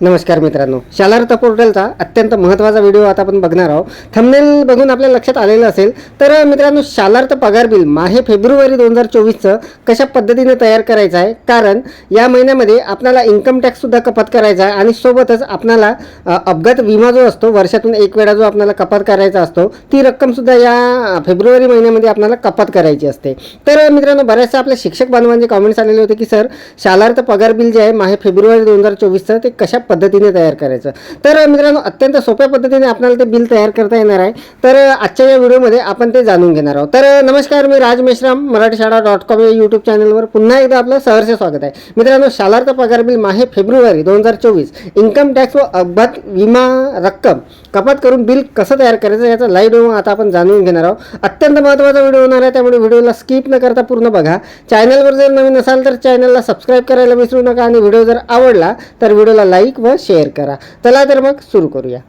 नमस्कार मित्रांनो. शालार्थ पोर्टलचा अत्यंत महत्त्वाचा व्हिडिओ आता आपण बघणार आहोत. थंबनेल बघून आपल्या लक्षात आलेलं असेल तर मित्रांनो शालार्थ पगार बिल माहे फेब्रुवारी दोन हजार चोवीसचं कशा पद्धतीने तयार करायचं आहे? कारण या महिन्यामध्ये आपल्याला इन्कम टॅक्ससुद्धा कपात करायचा आहे आणि सोबतच आपल्याला अपघात विमा जो असतो वर्षातून एक वेळा जो आपल्याला कपात करायचा असतो ती रक्कमसुद्धा या फेब्रुवारी महिन्यामध्ये आपल्याला कपात करायची असते. तर मित्रांनो बऱ्याचशा आपल्या शिक्षक बांधवांचे कॉमेंट्स आलेले होते की सर शालार्थ पगार बिल जे आहे माहे फेब्रुवारी दोन हजार चोवीसचं ते कशा पद्धतीने तयार करायचं. तर मित्रांनो अत्यंत सोप्या पद्धतीने आपल्याला ते बिल तयार करता येणार आहे. तर आजच्या या व्हिडिओमध्ये आपण ते जाणून घेणार आहोत. तर नमस्कार मी राज मेश्राम मराठी शाळा डॉट कॉम या यूट्यूब चॅनलवर पुन्हा एकदा आपलं सहर्ष स्वागत आहे. मित्रांनो शालार्थ पगार बिल माहे फेब्रुवारी दोन हजार चोवीस. इन्कम टॅक्स व अपघात विमा रक्कम कपात करून बिल कसं तयार करायचं याचा लाईव्ह डेमो आता आपण जाणून घेणार आहोत. अत्यंत महत्त्वाचा व्हिडिओ होणार आहे त्यामुळे व्हिडिओला स्किप न करता पूर्ण बघा. चॅनलवर जर नवीन असाल तर चॅनलला सबस्क्राईब करायला विसरू नका आणि व्हिडिओ जर आवडला तर व्हिडिओला लाईक व शेअर करा. चला तर मग सुरू करूया.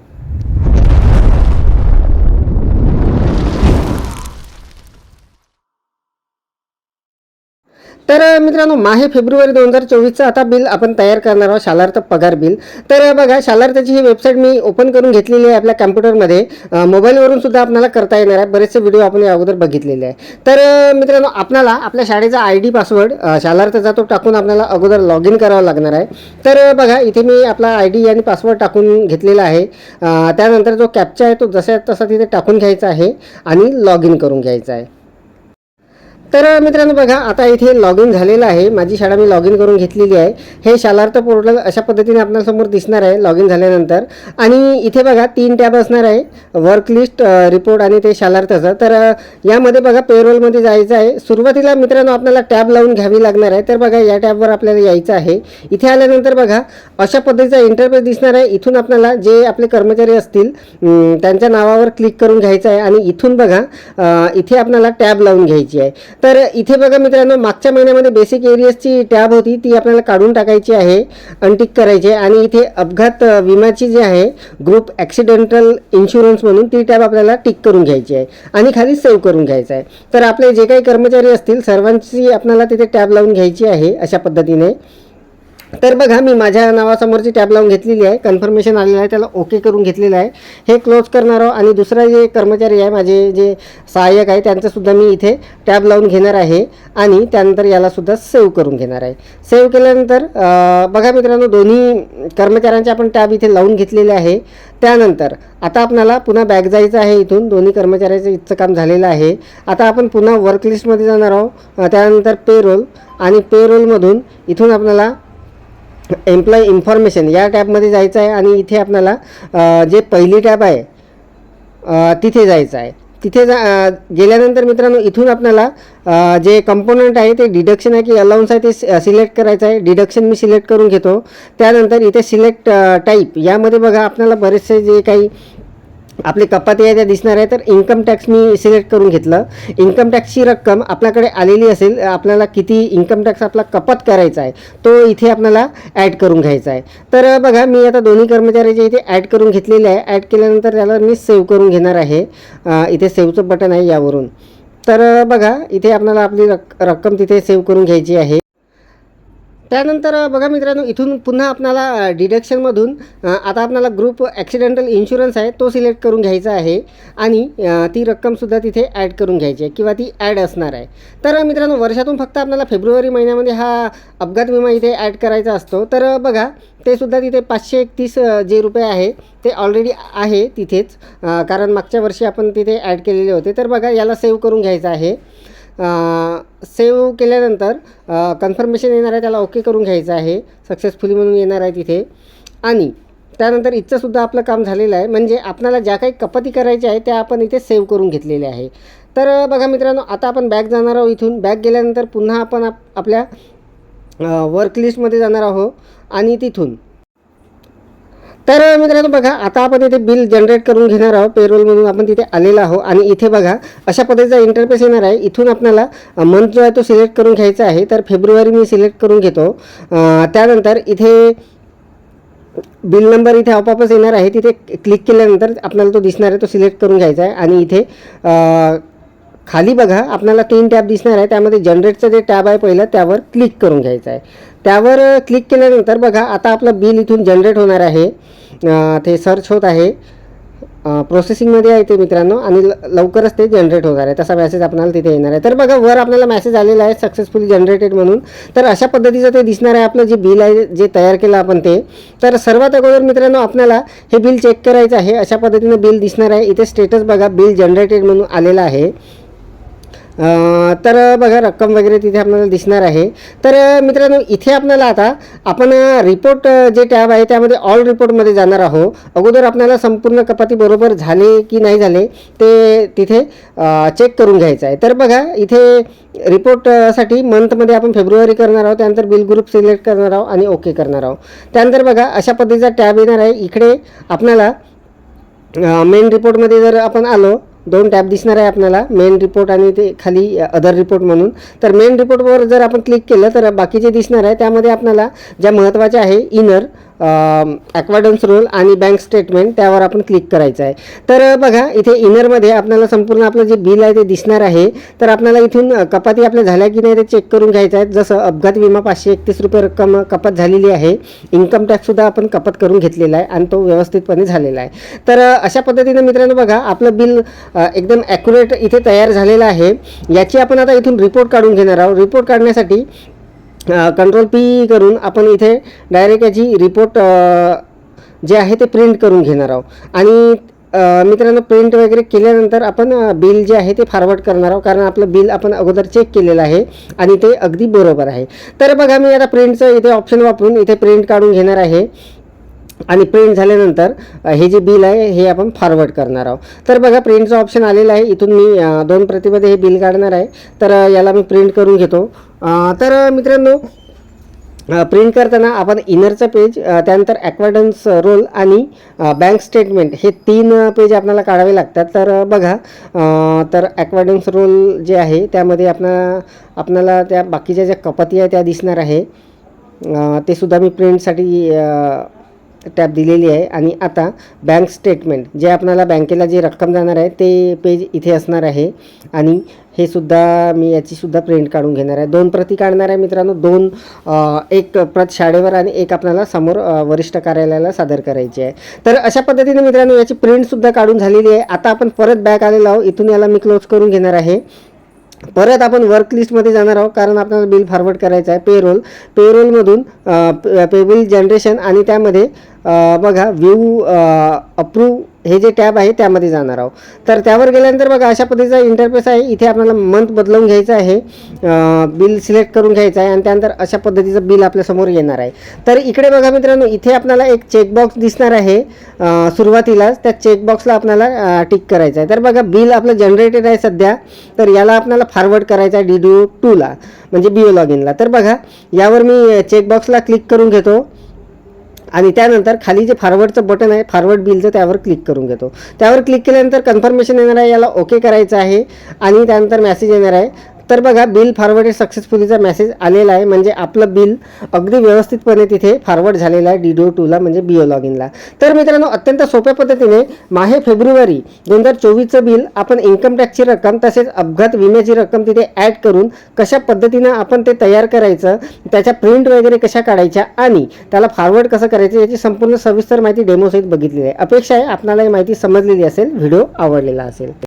तर मित्रांनो माहे फेब्रुवारी दोन हजार चोवीसचं आता बिल आपण तयार करणार आहोत शालार्थ पगार बिल. तर बघा शालार्थची ही वेबसाईट मी ओपन करून घेतलेली आहे आपल्या कॅम्प्युटरमध्ये. मोबाईलवरून सुद्धा आपल्याला करता येणार आहे. बरेचसे व्हिडिओ आपण या अगोदर बघितलेले आहे. तर मित्रांनो आपल्याला आपल्या शाळेचा आय डी पासवर्ड शालार्थचा तो टाकून आपल्याला अगोदर लॉग इन करावा लागणार आहे. तर बघा इथे मी आपला आय डी आणि पासवर्ड टाकून घेतलेला आहे. त्यानंतर जो कॅपचा आहे तो जसा तसा तिथे टाकून घ्यायचा आहे आणि लॉग इन करून घ्यायचा आहे. तर मित्रांनो बघा आता इथे लॉग इन झालेलं आहे. माझी शाळा मी लॉग इन करून घेतलेली आहे. हे शालार्थ पोर्टल अशा पद्धतीने आपल्यासमोर दिसणार आहे लॉग इन झाल्यानंतर. आणि इथे बघा तीन टॅब असणार आहे. वर्क लिस्ट रिपोर्ट आणि ते शालार्थचं. तर यामध्ये बघा पेरोलमध्ये जायचं आहे. सुरुवातीला मित्रांनो आपल्याला टॅब लावून घ्यावी लागणार आहे. तर बघा या टॅबवर आपल्याला यायचं आहे. इथे आल्यानंतर बघा अशा पद्धतीचा इंटरफेस दिसणार आहे. इथून आपल्याला जे आपले कर्मचारी असतील त्यांच्या नावावर क्लिक करून घ्यायचं आहे. आणि इथून बघा इथे आपल्याला टॅब लावून घ्यायची आहे. तर इथे बघा मित्रांनो मागच्या महिन्यामध्ये बेसिक एरियाची टॅब होती ती आपल्याला काढून टाकायची आहे अनटिक करायची आहे. आणि इथे अपघात विम्याची जी आहे ग्रुप ॲक्सिडेंटल इन्शुरन्स म्हणून ती टॅब आपल्याला टिक करून घ्यायची आहे. आणि खाली सेव्ह करून घ्यायचं आहे. तर आपले जे काही कर्मचारी असतील सर्वांची आपल्याला तिथे टॅब लावून घ्यायची आहे अशा पद्धतीने. तर बघा मी माझ्या नावासमोरची टॅब लावून घेतलेली आहे. कन्फर्मेशन आलेलं आहे त्याला ओके करून घेतलेलं आहे. हे क्लोज करणार आहोत आणि दुसरा जे कर्मचारी आहे माझे जे सहाय्यक आहे त्यांचंसुद्धा मी इथे टॅब लावून घेणार आहे आणि त्यानंतर यालासुद्धा सेव्ह करून घेणार आहे. सेव्ह केल्यानंतर बघा मित्रांनो दोन्ही कर्मचाऱ्यांचे आपण टॅब इथे लावून घेतलेले आहे. त्यानंतर आता आपल्याला पुन्हा बॅग जायचं आहे इथून. दोन्ही कर्मचाऱ्याचं इथचं काम झालेलं आहे. आता आपण पुन्हा वर्क लिस्टमध्ये जाणार आहोत. त्यानंतर पेरोल आणि पेरोलमधून इथून आपल्याला एम्प्लॉई इन्फॉर्मेशन या टॅबमध्ये जायचं आहे आणि इथे आपल्याला जे पहिली टॅब आहे तिथे जायचं आहे. तिथे जा गेल्यानंतर मित्रांनो इथून आपल्याला जे कंपोनंट आहे ते डिडक्शन आहे की अलाउन्स आहे ते सिलेक्ट करायचं आहे. डिडक्शन मी सिलेक्ट करून घेतो. त्यानंतर इथे सिलेक्ट टाईप यामध्ये बघा आपल्याला बरेचसे जे काही आपली कपाती आहे त्या दिसणार आहे तर इन्कम टॅक्स मी सिलेक्ट करून घेतलं. इन्कम टॅक्सची रक्कम आपल्याकडे आलेली असेल आपल्याला किती इन्कम टॅक्स आपला कपात करायचा आहे तो इथे आपल्याला ॲड करून घ्यायचा आहे. तर बघा मी आता दोन्ही कर्मचाऱ्याचे इथे ॲड करून घेतलेले आहे ॲड केल्यानंतर त्याला मी सेव्ह करून घेणार आहे. इथे सेव्हचं बटन आहे यावरून. तर बघा इथे आपल्याला आपली रक रक्कम तिथे सेव्ह करून घ्यायची आहे. त्यानंतर बघा मित्रांनो इथून पुन्हा आपणाला डिडक्शनमधून आता आपणाला ग्रुप ॲक्सिडेंटल इन्शुरन्स आहे तो सिलेक्ट करून घ्यायचा आहे आणि ती रक्कमसुद्धा तिथे ॲड करून घ्यायची आहे किंवा ती ॲड असणार आहे. तर मित्रांनो वर्षातून फक्त आपल्याला फेब्रुवारी महिन्यामध्ये हा अपघात विमा इथे ॲड करायचा असतो. तर बघा ते सुद्धा तिथे पाचशे एकतीस जे रुपये आहे ते ऑलरेडी आहे तिथेच. कारण मागच्या वर्षी आपण तिथे ॲड केलेले होते. तर बघा याला सेव्ह करून घ्यायचं आहे. सेव्ह केल्यानंतर कन्फर्मेशन येणार आहे त्याला ओके करून घ्यायचं आहे. सक्सेसफुली म्हणून येणार आहे तिथे. आणि त्यानंतर इथचंसुद्धा आपलं काम झालेलं आहे. म्हणजे आपल्याला ज्या काही कपाती करायच्या आहे त्या आपण इथे सेव्ह करून घेतलेल्या आहे. तर बघा मित्रांनो आता आपण बॅग जाणार आहोत इथून. बॅग गेल्यानंतर पुन्हा आपण आप आपल्या वर्क लिस्टमध्ये जाणार आहोत. आणि तिथून तर मित्रांनो बघा आता आपण इथे बिल जनरेट करून घेणार आहोत पेरोल म्हणून आपण तिथे आलेलो आहोत. आणि इथे बघा अशा पद्धतीचा इंटरफेस येणार आहे. इथून आपल्याला मंथ जो आहे तो सिलेक्ट करून घ्यायचा आहे. तर फेब्रुवारी मी सिलेक्ट करून घेतो. त्यानंतर इथे बिल नंबर इथे आपोआपच येणार आहे. तिथे क्लिक केल्यानंतर आपल्याला तो दिसणार आहे तो सिलेक्ट करून घ्यायचा आहे. आणि इथे खाली बघा आपल्याला तीन टॅब दिसणार आहे. त्यामध्ये जनरेटचं जे टॅब आहे पहिलं त्यावर क्लिक करून घ्यायचं आहे. त्यावर क्लिक केल्यानंतर बघा आता आपलं बिल इथून जनरेट होणार आहे. ते सर्च होत आहे. प्रोसेसिंगमध्ये आहे ते मित्रांनो आणि ल लवकरच ते जनरेट होणार आहे. तसा मेसेज आपल्याला तिथे येणार आहे. तर बघा वर आपल्याला मेसेज आलेला आहे सक्सेसफुली जनरेटेड म्हणून. तर अशा पद्धतीचं ते दिसणार आहे आपलं जे बिल आहे जे तयार केलं आपण ते. तर सर्वात अगोदर मित्रांनो आपल्याला हे बिल चेक करायचं आहे. अशा पद्धतीनं बिल दिसणार आहे. इथे स्टेटस बघा बिल जनरेटेड म्हणून आलेलं आहे. तर बघा रक्कम वगैरे तिथे आपल्याला दिसणार आहे. तर मित्रांनो इथे आपल्याला आता आपण रिपोर्ट जे टॅब आहे त्यामध्ये ऑल रिपोर्टमध्ये जाणार आहोत. अगोदर आपल्याला संपूर्ण कपाती बरोबर झाले की नाही झाले ते तिथे चेक करून घ्यायचं आहे. तर बघा इथे रिपोर्टसाठी मंथमध्ये आपण फेब्रुवारी करणार आहोत त्यानंतर बिल ग्रुप सिलेक्ट करणार आहोत आणि ओके करणार आहोत. त्यानंतर बघा अशा पद्धतीचा टॅब येणार आहे. इकडे आपल्याला मेन रिपोर्टमध्ये जर आपण आलो दोन टॅब दिसणार आहे आपल्याला मेन रिपोर्ट आणि ते खाली अदर रिपोर्ट म्हणून. तर मेन रिपोर्टवर जर आपण क्लिक केलं तर बाकीचे दिसणार आहे. त्यामध्ये आपल्याला ज्या महत्त्वाच्या आहे इनर ॲक्वाडन्स रोल आणि बँक स्टेटमेंट त्यावर आपण क्लिक करायचं आहे. तर बघा इथे इनरमध्ये आपल्याला संपूर्ण आपलं जे बिल आहे ते दिसणार आहे. तर आपल्याला इथून कपाती आपल्या झाल्या की नाही ते चेक करून घ्यायचं आहे. जसं अपघात विमा पाचशे एकतीस रुपये रक्कम कपात झालेली आहे. इन्कम टॅक्ससुद्धा आपण कपात करून घेतलेला आहे आणि तो व्यवस्थितपणे झालेला आहे. तर अशा पद्धतीने मित्रांनो बघा आपलं बिल एकदम ॲक्युरेट इथे तयार झालेलं आहे. याची आपण आता इथून रिपोर्ट काढून घेणार आहोत. रिपोर्ट काढण्यासाठी कंट्रोल पी करून आपण इथे डायरेक्ट याची रिपोर्ट जे आहे ते प्रिंट करून घेणार आहोत. आणि मित्रांनो प्रिंट वगैरे केल्यानंतर आपण बिल जे आहे ते फॉरवर्ड करणार आहोत. कारण आपलं बिल आपण अगोदर चेक केलेलं आहे आणि ते अगदी बरोबर आहे. तर बघा मी आता प्रिंटचं इथे ऑप्शन वापरून इथे प्रिंट काढून घेणार आहे. आणि प्रिंट झाल्यानंतर हे जे बिल आहे हे आपण फॉरवर्ड करणार आहोत. तर बघा प्रिंटचं ऑप्शन आलेलं आहे. इथून मी दोन प्रतिमध्ये हे बिल काढणार आहे. तर याला मी प्रिंट करून घेतो. तर मित्रांनो प्रिंट करताना आपण इनरचं पेज त्यानंतर ॲक्वाडन्स रोल आणि बँक स्टेटमेंट हे तीन पेज आपल्याला काढावे लागतात. तर बघा तर ॲक्वाडन्स रोल जे आहे त्यामध्ये आपणा आपणाला त्या बाकीच्या ज्या कपाती आहे त्या दिसणार आहे. ते सुद्धा मी प्रिंटसाठी टॅब दिलेली आहे आणि आता बँक स्टेटमेंट जे आपल्याला बँकेला जे रक्कम जाणार आहे ते पेज इथे असणार आहे. आणि हे सुद्धा मी याची सुद्धा प्रिंट काढून घेणार आहे. दोन प्रती काढणार आहे मित्रांनो. दोन एक प्रत शाळेवर आणि एक आपल्याला समोर वरिष्ठ कार्यालयाला सादर करायची आहे. तर अशा पद्धतीने मित्रांनो याची प्रिंटसुद्धा काढून झालेली आहे. आता आपण परत बॅग आलेलो आहोत. इथून याला मी क्लोज करून घेणार आहे. परत आपण वर्क लिस्टमध्ये जाणार आहोत कारण आपल्याला बिल फॉरवर्ड करायचं आहे. पेरोल पेरोलमधून पेबिल जनरेशन आणि त्यामध्ये बघा व्ह्यू अप्रूव्ह हे जे टॅब आहे त्यामध्ये जाणार आहोत. तर त्यावर गेल्यानंतर बघा अशा पद्धतीचा इंटरफेस आहे. इथे आपल्याला मंथ बदलवून घ्यायचं आहे. बिल सिलेक्ट करून घ्यायचं आहे आणि त्यानंतर अशा पद्धतीचं बिल आपल्यासमोर येणार आहे. तर इकडे बघा मित्रांनो इथे आपल्याला एक चेकबॉक्स दिसणार आहे. सुरुवातीलाच त्या चेकबॉक्सला आपल्याला टिक करायचं आहे. तर बघा बिल आपलं जनरेटेड आहे सध्या. तर याला आपल्याला फॉरवर्ड करायचं आहे डी डी ओ टूला म्हणजे बी ओ लॉग इनला तर बघा यावर मी चेकबॉक्सला क्लिक करून घेतो. आणि त्यानंतर खाली जे फॉरवर्डचं बटन आहे फॉरवर्ड बिलचं त्यावर क्लिक करून घेतो. त्यावर क्लिक केल्यानंतर कन्फर्मेशन येणार आहे याला ओके करायचं आहे. आणि त्यानंतर मेसेज येणार आहे. तर बघा बिल फॉरवर्ड सक्सेसफुलीचा मेसेज आलेला आहे. म्हणजे आपलं बिल अगदी व्यवस्थितपणे तिथे फॉरवर्ड झालेलं आहे डी डी ओ टूला म्हणजे बीओ लॉग इनला तर मित्रांनो अत्यंत सोप्या पद्धतीने माहे फेब्रुवारी दोन हजार चोवीसचं बिल आपण इन्कम टॅक्सची रक्कम तसेच अपघात विम्याची रक्कम तिथे ॲड करून कशा पद्धतीनं आपण ते तयार करायचं त्याच्या प्रिंट वगैरे कशा काढायच्या आणि त्याला फॉरवर्ड कसं करायचं याची संपूर्ण सविस्तर माहिती डेमोसहित बघितलेली आहे. अपेक्षा आहे आपणाला ही माहिती समजलेली असेल व्हिडिओ आवडलेला असेल.